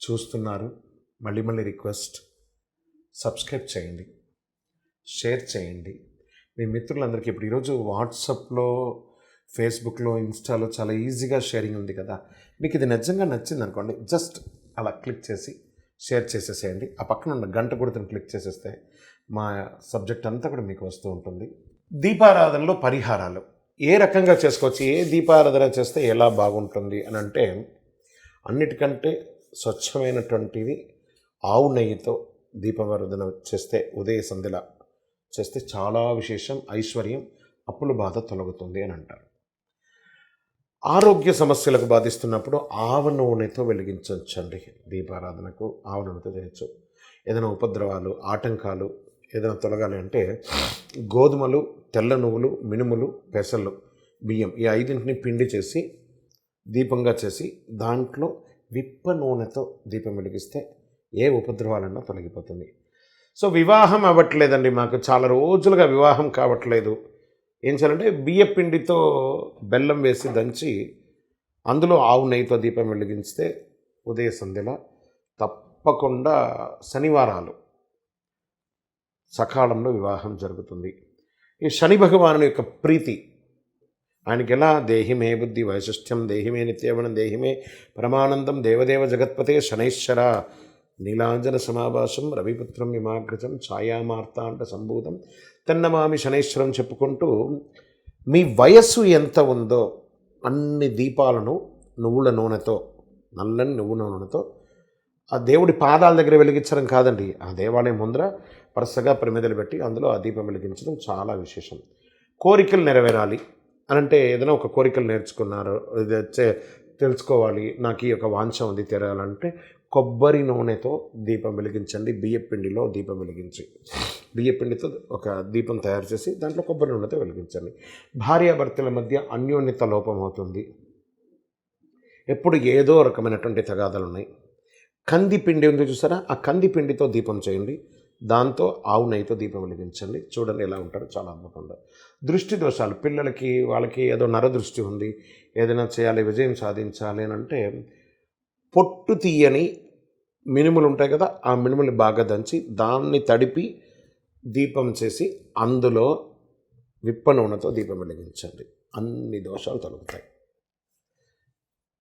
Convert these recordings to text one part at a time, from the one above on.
చూస్తున్నారు. మళ్ళీ మళ్ళీ రిక్వెస్ట్ సబ్స్క్రైబ్ చేయండి. షేర్ చేయండి. మీ మిత్రులందరికీ ఇప్పుడు ఈరోజు వాట్సాప్లో ఫేస్బుక్లో ఇన్స్టాలో చాలా ఈజీగా షేరింగ్ ఉంది కదా. మీకు ఇది నిజంగా నచ్చింది అనుకోండి జస్ట్ అలా క్లిక్ చేసి షేర్ చేసేసేయండి. ఆ పక్కన ఉన్న గంట గుర్తును క్లిక్ చేసేస్తే మా సబ్జెక్ట్ అంతా కూడా మీకు వస్తూ ఉంటుంది. దీపారాధనలో పరిహారాలు. ఏ రకంగా చేసుకోవచ్చు? ఏ దీపారాధన చేస్తే ఎలా బాగుంటుంది అని అంటే అన్నిటికంటే స్వచ్ఛమైనటువంటిది ఆవు నెయ్యితో దీపవర్ధన చేస్తే ఉదయ సంధ్యల చేస్తే చాలా విశేషం ఐశ్వర్యం అప్పుల బాధ తొలగుతుంది అని అంటారు. ఆరోగ్య సమస్యలకు బాధిస్తున్నప్పుడు ఆవ నూనెతో వెలిగించవచ్చండి దీపారాధనకు ఆవ నూనెతో చేయొచ్చు. ఏదైనా ఉపద్రవాలు ఆటంకాలు ఏదైనా తొలగాలి అంటే గోధుమలు తెల్ల నువ్వులు మినుములు పెసలు బియ్యం ఈ ఐదింటిని పిండి చేసి దీపంగా చేసి దాంట్లో విప్ప నూనెతో దీపం వెలిగిస్తే ఏ ఉపద్రవాలన్నా తొలగిపోతుంది. సో వివాహం అవ్వట్లేదండి మాకు. చాలా రోజులుగా వివాహం కావట్లేదు. ఏం చేయాలంటే బియ్య పిండితో బెల్లం వేసి దంచి అందులో ఆవు నెయ్యితో దీపం వెలిగించితే ఉదయ సంధ్యల తప్పకుండా శనివారాలు సకాలంలో వివాహం జరుగుతుంది. ఈ శని భగవాను యొక్క ప్రీతి ఆయనకి ఎలా దేహిమే బుద్ధి వైశిష్ట్యం దేహిమే నిత్యవనం దేహిమే పరమానందం దేవదేవ జగత్పతే శనైశ్వర నీలాంజన సమాభాసం రవిపుత్రం విమాగ్రజం ఛాయామార్త అంట సంభూతం. తన్నమామి శనైశ్వరం చెప్పుకుంటూ మీ వయస్సు ఎంత ఉందో అన్ని దీపాలను నువ్వుల నూనెతో నల్లని నువ్వుల నూనెతో ఆ దేవుడి పాదాల దగ్గర వెలిగించడం కాదండి. ఆ దేవాలయం ముందర వరుసగా ప్రమిదలు పెట్టి అందులో ఆ దీపం వెలిగించడం చాలా విశేషం. కోరికలు నెరవేరాలి. అని అంటే ఏదైనా ఒక కోరికలు నేర్చుకున్నారు తెలుసుకోవాలి నాకు ఈ యొక్క వాంఛ ఉంది తెరాలంటే కొబ్బరి నూనెతో దీపం వెలిగించండి బియ్యపిండిలో దీపం వెలిగించి. బియ్యపిండితో ఒక దీపం తయారు చేసి దాంట్లో కొబ్బరి నూనెతో వెలిగించండి. భార్యాభర్తల మధ్య అన్యోన్యత లోపం అవుతుంది. ఎప్పుడు ఏదో రకమైనటువంటి తగాదాలు ఉన్నాయి కంది పిండి ఉంది చూసారా? ఆ కంది పిండితో దీపం చేయండి. దాంతో ఆవు నెయ్యితో దీపం వెలిగించండి. చూడండి ఎలా ఉంటారో చాలా అద్భుతంగా దృష్టి దోషాలు పిల్లలకి వాళ్ళకి ఏదో నరదృష్టి ఉంది. ఏదైనా చేయాలి విజయం సాధించాలి అని అంటే పొట్టు తీయని మినుములు ఉంటాయి కదా ఆ మినుములు బాగా దంచి దాన్ని తడిపి దీపం చేసి అందులో విప్ప నూనెతో దీపం వెలిగించండి. అన్ని దోషాలు తొలగుతాయి.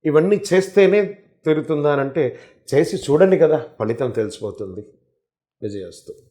ఇవన్నీ చేస్తేనే తిరుగుతుందా అని అంటే చేసి చూడండి కదా ఫలితం తెలిసిపోతుంది. 目指すと。